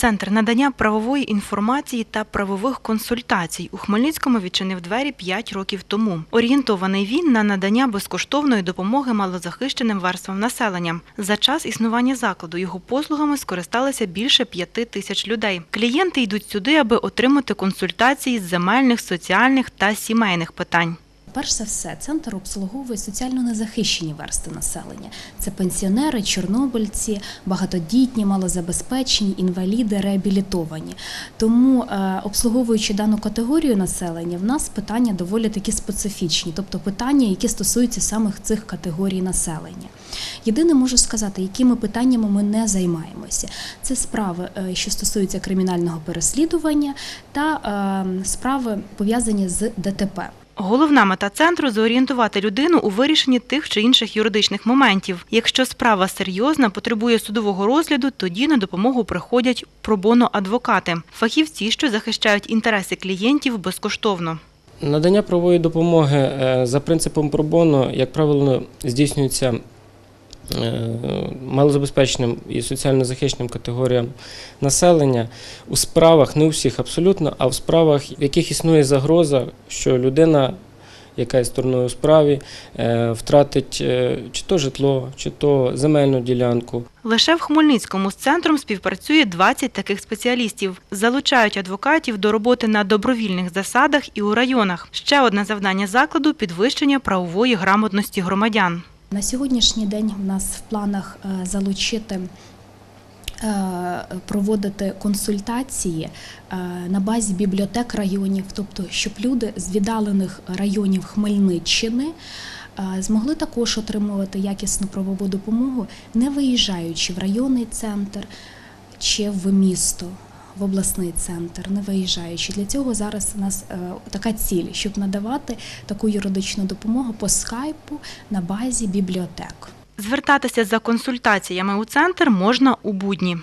Центр надання правової інформації та правових консультацій у Хмельницькому відчинив двері 5 років тому. Орієнтований він на надання безкоштовної допомоги малозахищеним верствам населення. За час існування закладу його послугами скористалися більше 5 тисяч людей. Клієнти йдуть сюди, аби отримати консультації з земельних, соціальних та сімейних питань. Перш за все, центр обслуговує соціально незахищені версти населення. Це пенсіонери, чорнобильці, багатодітні, малозабезпечені, інваліди, реабілітовані. Тому, е, обслуговуючи дану категорію населення, в нас питання доволі такі специфічні, тобто питання, які стосуються саме цих категорій населення. Єдине можу сказати, якими питаннями ми не займаємося. Це справи, е, що стосуються кримінального переслідування та е, справи пов'язані з ДТП. Головна мета центру зорієнтувати людину у вирішенні тих чи інших юридичних моментів. Якщо справа серйозна, потребує судового розгляду, тоді на допомогу приходять пробоно адвокати, фахівці, що захищають інтереси клієнтів безкоштовно. Надання правової допомоги е, за принципом пробоно, як правило, здійснюється малозабезпеченим і соціально захищеним категоріям населення у справах, не у всіх абсолютно, а в справах, в яких існує загроза, що людина, яка є стороною у справі, е, втратить е, чи то житло, чи то земельну ділянку, Лише в Хмельницькому з центром співпрацює 20 таких спеціалістів. Залучають адвокатів до роботи на добровільних засадах і у районах. Ще одне завдання закладу підвищення правової грамотності громадян. На сьогоднішній день в нас в планах е, залучити. е, Проводити консультації е, на базі бібліотек районів, тобто щоб люди з віддалених районів Хмельниччини змогли також отримувати якісну правову допомогу, не виїжджаючи в районний центр чи в місто, в обласний центр, не виїжджаючи. Для цього зараз у нас е, така ціль, щоб надавати таку юридичну допомогу по скайпу на базі бібліотек. Звертатися за консультаціями у центр можна у будні.